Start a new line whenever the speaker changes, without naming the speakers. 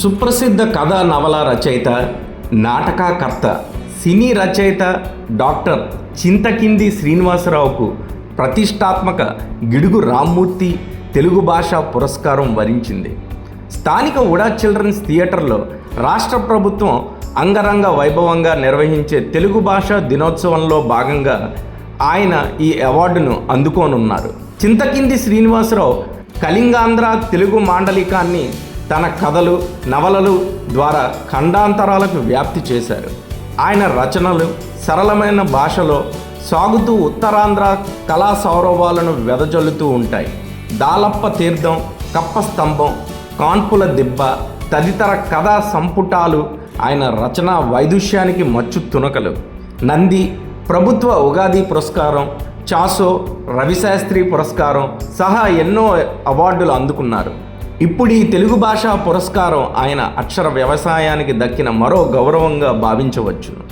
సుప్రసిద్ధ కథా నవల రచయిత నాటకకర్త సినీ రచయిత డాక్టర్ చింతకింది శ్రీనివాసరావుకు ప్రతిష్టాత్మక గిడుగు రామ్మూర్తి తెలుగు భాష పురస్కారం వరించింది. స్థానిక ఉడా చిల్డ్రన్స్ థియేటర్లో రాష్ట్ర ప్రభుత్వం అంగరంగ వైభవంగా నిర్వహించే తెలుగు భాష దినోత్సవంలో భాగంగా ఆయన ఈ అవార్డును అందుకోనున్నారు. చింతకింది శ్రీనివాసరావు కళింగాంధ్ర తెలుగు మాండలికాన్ని తన కథలు నవలలు ద్వారా ఖండాంతరాలకు వ్యాప్తి చేశారు. ఆయన రచనలు సరళమైన భాషలో సాగుతూ ఉత్తరాంధ్ర కళా సౌరభాలను వెదజల్లుతూ ఉంటాయి. దాలప్ప తీర్థం కప్ప స్తంభం కాన్పుల దిబ్బ తదితర కథా సంపుటాలు ఆయన రచనా వైదుష్యానికి మచ్చు తునకలు. నంది ప్రభుత్వ ఉగాది పురస్కారం చాసో రవిశాస్త్రి పురస్కారం సహా ఎన్నో అవార్డులు అందుకున్నారు. ఇప్పుడు ఈ తెలుగు భాషా పురస్కారం ఆయన అక్షర వ్యవసాయానికి దక్కిన మరో గౌరవంగా భావించవచ్చును